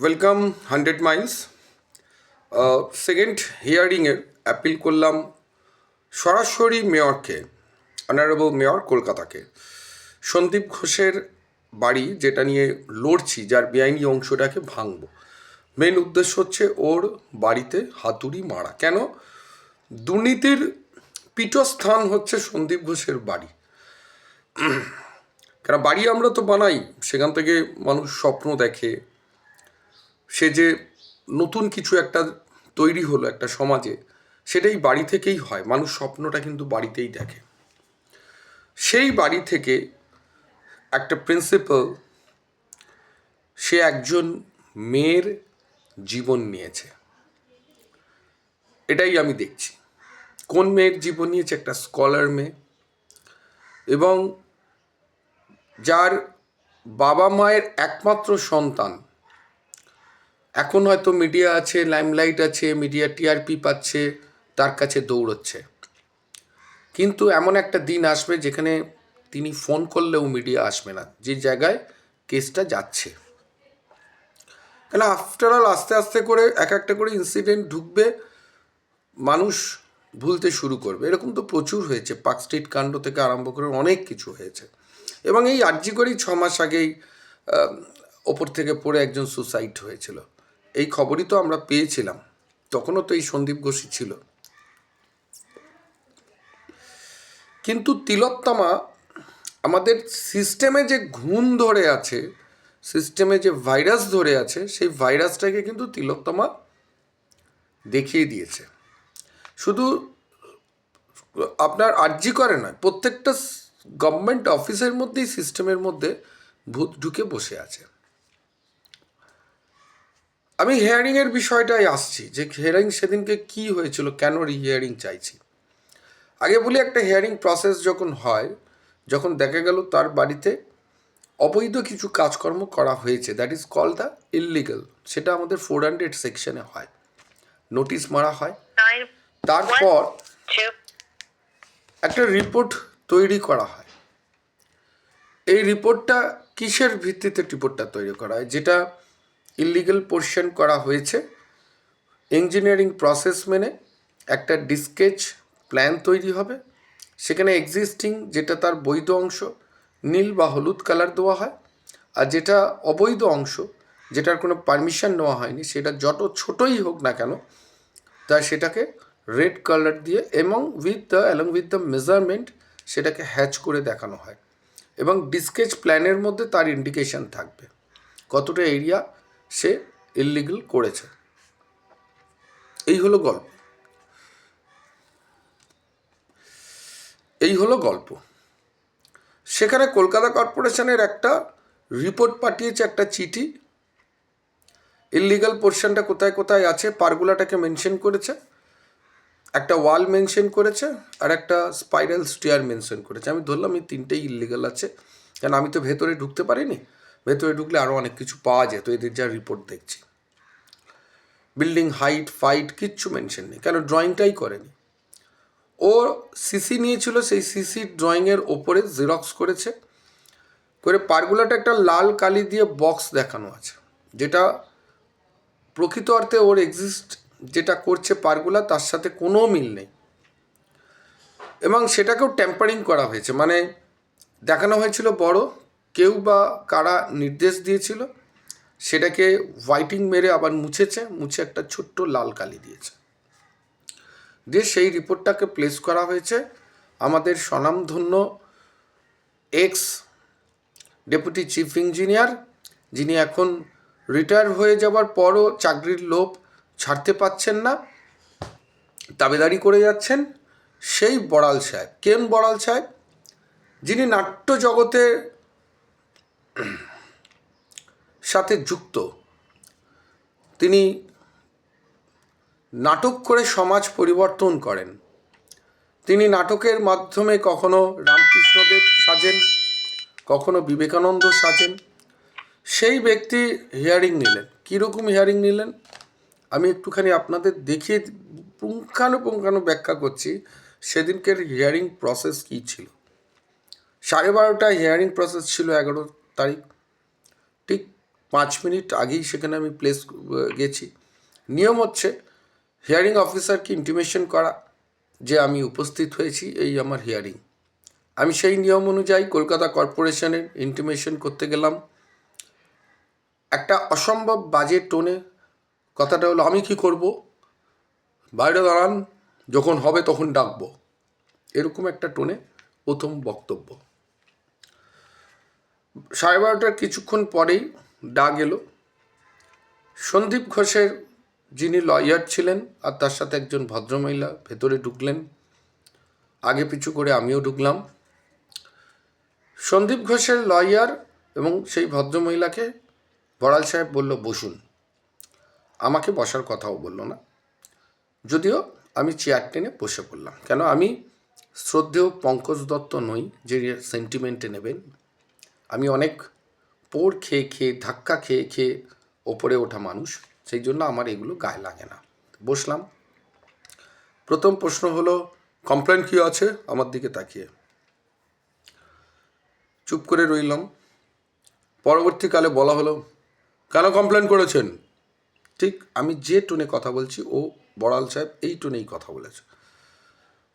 Welcome hundred miles second হিয়ারিংয়ের appeal করলাম সরাসরি মেয়রকে অনারেবল মেয়র কলকাতাকে। সন্দীপ ঘোষের বাড়ি যেটা নিয়ে লড়ছি, যার বেআইনি অংশটাকে ভাঙব। মেন উদ্দেশ্য হচ্ছে ওর বাড়িতে হাতুড়ি মারা। কেন? দুর্নীতির পীঠস্থান হচ্ছে সন্দীপ ঘোষের বাড়ি। কারণ বাড়ি আমরা তো বানাই, সেখান থেকে মানুষ স্বপ্ন দেখে সে যে নতুন কিছু একটা তৈরি হলো একটা সমাজে, সেটাই বাড়ি থেকেই হয়। মানুষ স্বপ্নটা কিন্তু বাড়িতেই দেখে। সেই বাড়ি থেকে একটা প্রিন্সিপাল সে একজন মেয়ের জীবন নিয়েছে। এটাই আমি দেখছি। কোন মেয়ের জীবন নিয়েছে? একটা স্কলার মেয়ে। এবং যার বাবা মায়ের একমাত্র সন্তান এখন হয়তো মিডিয়া আছে লাইমলাইট আছে মিডিয়া টিআরপি পাচ্ছে, তার কাছে দৌড়চ্ছে। কিন্তু এমন একটা দিন আসবে যেখানে তিনি ফোন করলেও মিডিয়া আসবে না, যে জায়গায় কেসটা যাচ্ছে। কেন আফটার অল আস্তে আস্তে করে এক একটা করে ইনসিডেন্ট ঢুকবে, মানুষ ভুলতে শুরু করবে। এরকম তো প্রচুর হয়েছে, পার্ক স্ট্রিট কাণ্ড থেকে আরম্ভ করে অনেক কিছু হয়েছে। এবং এই আর্জি করেই ছ মাস আগেই ওপর থেকে পড়ে একজন সুসাইড হয়েছিল। এই খবরই তো আমরা পেয়েছিলাম। তখনও তো এই সন্দীপ ঘোষই ছিল। কিন্তু তিলোত্তমা আমাদের সিস্টেমে যে ঘুণ ধরে আছে, সিস্টেমে যে ভাইরাস ধরে আছে, সেই ভাইরাসটাকে কিন্তু তিলোত্তমা দেখিয়ে দিয়েছে। শুধু আপনার আর্জি করে নয়, প্রত্যেকটা গভর্নমেন্ট অফিসের মধ্যেই সিস্টেমের মধ্যে ভূত ঢুকে বসে আছে। আমি হিয়ারিংয়ের বিষয়টাই আসছি যে হিয়ারিং সেদিনকে কি হয়েছিল কেন হিয়ারিং চাইছি। আগে বলি একটা হিয়ারিং প্রসেস যখন হয় যখন দেখা গেল তার বাড়িতে অবৈধ কিছু কাজকর্ম করা হয়েছে that is call the illegal সেটা আমাদের ফোর হান্ড্রেড সেকশনে হয়। নোটিশ মারা হয়। তারপর একটা রিপোর্ট তৈরি করা হয়। এই রিপোর্টটা কিসের ভিত্তিতে রিপোর্টটা তৈরি করা হয়? যেটা ইলিগাল পোর্শন করা হয়েছে। ইঞ্জিনিয়ারিং প্রসেস মেনে একটা ডিসকেচ প্ল্যান তৈরি হবে। সেখানে এক্সিস্টিং যেটা তার বৈধ অংশ, নীল বা হলুদ কালার দেওয়া হয়। আর যেটা অবৈধ অংশ, যেটার কোনো পারমিশন নেওয়া হয়নি, সেটা যত ছোটই হোক না কেন, তা সেটাকে রেড কালার দিয়ে এবং with the along with the measurement সেটাকে হ্যাচ করে দেখানো হয়। এবং ডিসকেচ প্ল্যানের মধ্যে তার ইন্ডিকেশন থাকবে। কতটা এরিয়া সে ইললিগাল করেছে। এই হলো গল্প। এই হলো গল্প। সেখানে কলকাতা কর্পোরেশনের একটা রিপোর্ট পাঠিয়েছে একটা চিঠি। ইললিগাল পোর্শনটা কোথায় কোথায় আছে, পারগুলাটাকে মেনশন করেছে। একটা ওয়াল মেনশন করেছে আর একটা স্পাইরাল স্টিয়ার মেনশন করেছে। আমি ধরলাম এই তিনটেই ইললিগাল আছে। কারণ আমি তো ভেতরে ঢুকতে পারিনি? ভেতরে ঢুকলে আরও অনেক কিছু পাওয়া যেত এদের যা রিপোর্ট দেখছি। বিল্ডিং হাইট ফাইট কিচ্ছু মেনশন নেই, কেন ড্রয়িংটাই করেনি। ও সিসি নিয়েছিল, সেই সিসি ড্রয়িংয়ের ওপরে জেরক্স করেছে। করে পারগুলাটা একটা লাল কালি দিয়ে বক্স দেখানো আছে, যেটা প্রকৃত অর্থে ওর এক্সিস্ট যেটা করছে পারগুলা, তার সাথে কোনো মিল নেই। এবং সেটাকেও ট্যাম্পারিং করা হয়েছে মানে দেখানো হয়েছিল বড় কেউ বা কারা নির্দেশ দিয়েছিল, সেটাকে হোয়াইটিং মেরে আবার মুছেছে, মুছে একটা ছোট্ট লাল কালি দিয়েছে। দিয়ে সেই রিপোর্টটাকে প্লেস করা হয়েছে আমাদের স্বনামধন্য এক্স ডেপুটি চিফ ইঞ্জিনিয়ার যিনি এখন রিটায়ার হয়ে যাওয়ার পরও চাকরির লোভ ছাড়তে পাচ্ছেন না দাবেদারি করে যাচ্ছেন সেই বড়াল সাহেব। কেন বড়াল সাহেব? যিনি নাট্য জগতে সাথে যুক্ত। তিনি নাটক করে সমাজ পরিবর্তন করেন। তিনি নাটকের মাধ্যমে কখনো রামকৃষ্ণদেব সাজেন, কখনো বিবেকানন্দ সাজেন। সেই ব্যক্তি হিয়ারিং নিলেন। কীরকম হিয়ারিং নিলেন? আমি একটুখানি আপনাদের দেখিয়ে পুঙ্খানুপুঙ্খানু ব্যাখ্যা করছি, সেদিনকের হিয়ারিং প্রসেস কী ছিল? সাড়ে বারোটায় হিয়ারিং প্রসেস ছিল, এগারো তারিখ। ঠিক পাঁচ মিনিট আগেই সেখানে আমি প্লেস গেছি। নিয়ম হচ্ছে হিয়ারিং অফিসারকে ইন্টিমেশন করা যে আমি উপস্থিত হয়েছি, এই আমার হিয়ারিং আমি সেই নিয়ম অনুযায়ী কলকাতা কর্পোরেশনের ইন্টিমেশন করতে গেলাম। একটা অসম্ভব বাজে টোনে কথাটা হলো, আমি কি করব? বাইরে দাঁড়ান, যখন হবে তখন ডাকবো। এরকম একটা টোনে প্রথম বক্তব্য। সাড়ে বারোটার কিছুক্ষণ পরেই ডাক এলো সন্দীপ ঘোষের যিনি লয়ার ছিলেন আর তার সাথে একজন ভদ্রমহিলা ভেতরে ঢুকলেন, আগে পিছু করে আমিও ঢুকলাম। সন্দীপ ঘোষের লয়ার এবং সেই ভদ্রমহিলাকে বড়াল সাহেব বলল, বসুন। আমাকে বসার কথাও বলল না। যদিও আমি চেয়ার টেনে বসে পড়লাম। কেন, আমি শ্রদ্ধেয় পঙ্কজ দত্ত নই যে সেন্টিমেন্টে নেবেন। আমি অনেক পোড় খেয়ে খেয়ে, ধাক্কা খেয়ে খেয়ে ওপরে ওঠা মানুষ, সেই জন্য আমার এগুলো গায়ে লাগে না। বসলাম। প্রথম প্রশ্ন হলো কমপ্লেন কী আছে? আমার দিকে তাকিয়ে। চুপ করে রইলাম। পরবর্তীকালে বলা হলো, কেন কমপ্লেন করেছেন? ঠিক, আমি যে টোনে কথা বলছি, ও বড়াল সাহেব এই টোনেই কথা বলেছে।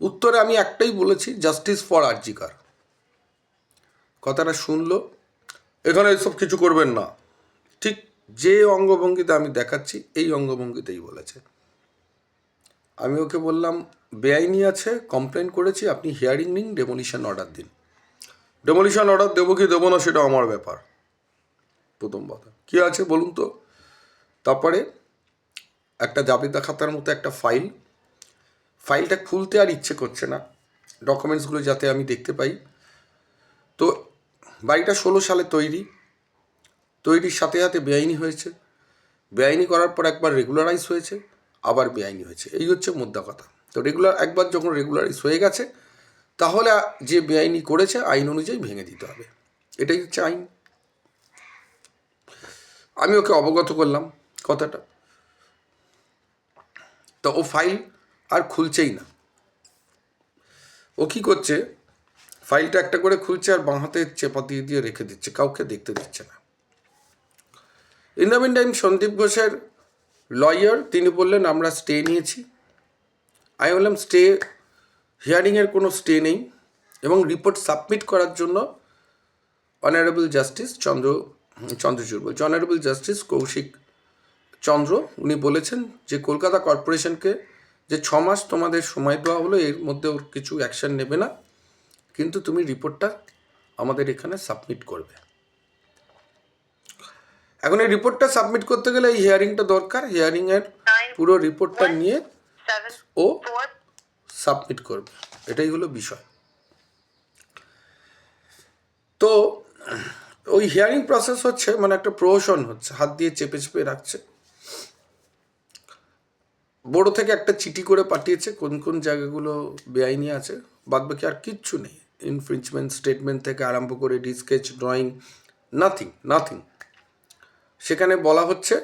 উত্তরে আমি একটাই বলেছি জাস্টিস ফর আরজিকার। কথাটা শুনলো, এখানে এসব কিছু করবেন না। ঠিক যে অঙ্গভঙ্গিতে আমি দেখাচ্ছি, এই অঙ্গভঙ্গিতেই বলেছে। আমি ওকে বললাম, বেআইনি আছে কমপ্লেন করেছি, আপনি হিয়ারিং নিন ডেমোলিশন অর্ডার দিন। ডেমোলিশন অর্ডার দেবো কি দেবো না সেটা আমার ব্যাপার। প্রথম কথা। কী আছে বলুন তো? তারপরে একটা জাবেদা খাতার মতো একটা ফাইল ফাইলটা খুলতে আর ইচ্ছে করছে না। ডকুমেন্টসগুলো যাতে আমি দেখতে পাই। বাড়িটা ষোলো সালে তৈরি। তৈরির সাথে সাথে বেআইনি হয়েছে। বেআইনি করার পর একবার রেগুলারাইজ হয়েছে, আবার বেআইনি হয়েছে। এই হচ্ছে মুদ্রা কথা। তো রেগুলার একবার যখন রেগুলারাইজ হয়ে গেছে, তাহলে যে বেআইনি করেছে, আইন অনুযায়ী ভেঙে দিতে হবে। এটাই হচ্ছে আইন। আমি ওকে অবগত করলাম কথাটা। তো ও ফাইল আর খুলছেই না। ও কী করছে ফাইলটা একটা করে খুলছে আর বাঁ হাতে চেপা দিয়ে দিয়ে রেখে দিচ্ছে, কাউকে দেখতে দিচ্ছে না। In the mean time Sandip ঘোষের লয়ার তিনি বললেন, আমরা স্টে নিয়েছি। আমি বললাম স্টে হিয়ারিংয়ের কোনো স্টে নেই এবং রিপোর্ট সাবমিট করার জন্য অনারেবল জাস্টিস চন্দ্র, চন্দ্রচূড় বলছি অনারেবল জাস্টিস কৌশিক চন্দ্র, উনি বলেছেন যে কলকাতা কর্পোরেশনকে যে ছ মাস তোমাদের সময় দেওয়া হলো, এর মধ্যে ওর কিছু অ্যাকশন নেবে না। কিন্তু তুমি রিপোর্টটা আমাদের এখানে সাবমিট করবে। এখন এই রিপোর্টটা সাবমিট করতে গেলে এই হিয়ারিংটা দরকার। হিয়ারিংয়ের পুরো রিপোর্টটা নিয়ে ও সাবমিট করবে। এটাই হলো বিষয়। তো ওই হিয়ারিং প্রসেস হচ্ছে মানে একটা প্রহসন হচ্ছে, হাত দিয়ে চেপে চেপে রাখছে। বড় থেকে একটা চিঠি করে পাঠিয়েছে, কোন কোন জায়গাগুলো বেআইনি আছে বাদ বাকি আর কিচ্ছু নেই। ইনফ্রিঞ্চমেন্ট স্টেটমেন্ট থেকে আরম্ভ করে ডিসকেচ ড্রয়িং নাথিং নাথিং সেখানে বলা হচ্ছে,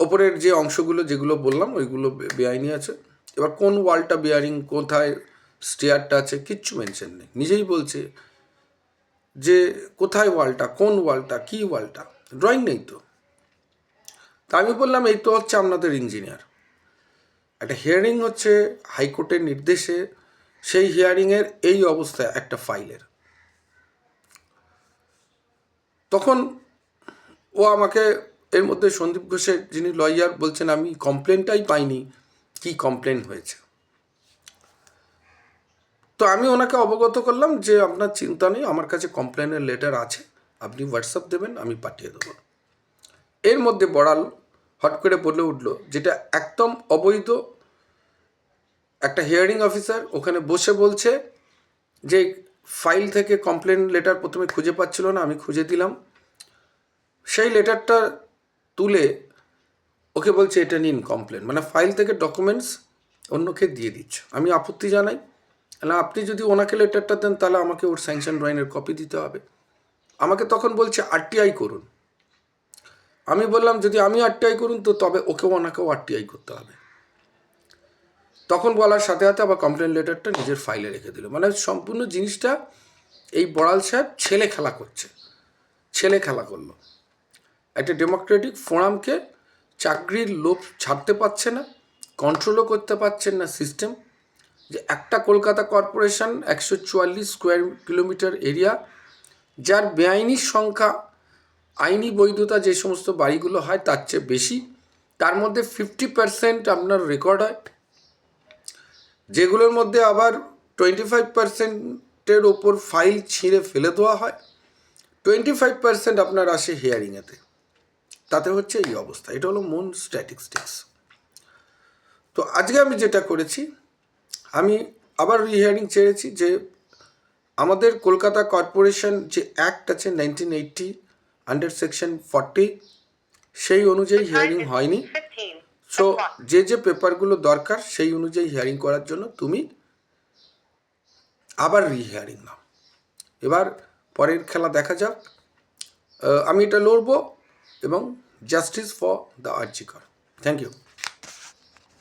ওপরের যে অংশগুলো যেগুলো বললাম, ওইগুলো বেআইনি আছে। এবার কোন ওয়ালটা বেয়ারিং কোথায় স্টেয়ারটা আছে, কিচ্ছু মেনশন নেই। নিজেই বলছে যে কোথায় ওয়ালটা, কোন ওয়ালটা, কী ওয়ালটা। ড্রয়িং নেই তো। তা আমি বললাম, এই তো হচ্ছে আপনাদের ইঞ্জিনিয়ার একটা হিয়ারিং হচ্ছে হাইকোর্টের নির্দেশে, সেই হিয়ারিংয়ের এই অবস্থা একটা ফাইলের তখন ও আমাকে, এর মধ্যে সন্দীপ ঘোষের যিনি লয়ার বলছেন, আমি কমপ্লেনটাই পাইনি, কি কমপ্লেন হয়েছে। তো আমি ওনাকে অবগত করলাম যে, আপনার চিন্তা নেই, আমার কাছে কমপ্লেনের লেটার আছে, আপনি হোয়াটসঅ্যাপ দেবেন, আমি পাঠিয়ে দেবো। এর মধ্যে বড়াল হট করে বলে উঠল যেটা একদম অবৈধ। একটা হিয়ারিং অফিসার ওখানে বসে বলছে যে ফাইল থেকে কমপ্লেন লেটার প্রথমে খুঁজে পাচ্ছিল না, আমি খুঁজে দিলাম। সেই লেটারটা তুলে ওকে বলছে, এটা নিন কমপ্লেন মানে ফাইল থেকে ডকুমেন্টস অন্যকে দিয়ে দিচ্ছে। আমি আপত্তি জানাই। না, আপনি যদি ওনাকে লেটারটা দেন, তাহলে আমাকে ওর স্যাংশন ড্রয়িংয়ের কপি দিতে হবে। আমাকে তখন বলছে আরটিআই করুন। আমি বললাম, যদি আমি আরটিআই করুন, তো তবে ওকেও, ওনাকেও আরটিআই করতে হবে। তখন বলার সাথে সাথে আবার কমপ্লেন লেটারটা নিজের ফাইলে রেখে দিল। মানে সম্পূর্ণ জিনিসটা এই বড়াল সাহেব ছেলে খেলা করছে, ছেলে খেলা করল। একটা ডেমোক্রেটিক ফোরামকে চাকরির লোভ ছাড়তে পারছে না কন্ট্রোলও করতে পারছেন না সিস্টেম যে একটা কলকাতা কর্পোরেশন একশো চুয়াল্লিশ স্কোয়ার কিলোমিটার এরিয়া যার বেআইনি সংখ্যা আইনি বৈধতা যে সমস্ত বাড়িগুলো হয় তার চেয়ে বেশি, তার মধ্যে ফিফটি পার্সেন্ট আপনার রেকর্ড হয়। যেগুলোর মধ্যে আবার টোয়েন্টি ফাইভ পার্সেন্টের ওপর ফাইল ছিঁড়ে ফেলে দেওয়া হয়। টোয়েন্টি ফাইভ পার্সেন্ট আপনার আসে হিয়ারিংয়েতে তাতে হচ্ছে এই অবস্থা। এটা হলো মূল স্ট্যাটিস্টিক্স তো আজকে আমি যেটা করেছি, আমি আবার রিহিয়ারিং চেয়েছি যে আমাদের কলকাতা কর্পোরেশন যে অ্যাক্ট আছে nineteen eighty under section forty সেই অনুযায়ী হিয়ারিং হয়নি। সো যে যে পেপারগুলো দরকার সেই অনুযায়ী হিয়ারিং করার জন্য তুমি আবার রিহিয়ারিং নাও। এবার পরের খেলা দেখা যাক। আমি এটা লড়ব এবং justice for the RG Kar thank you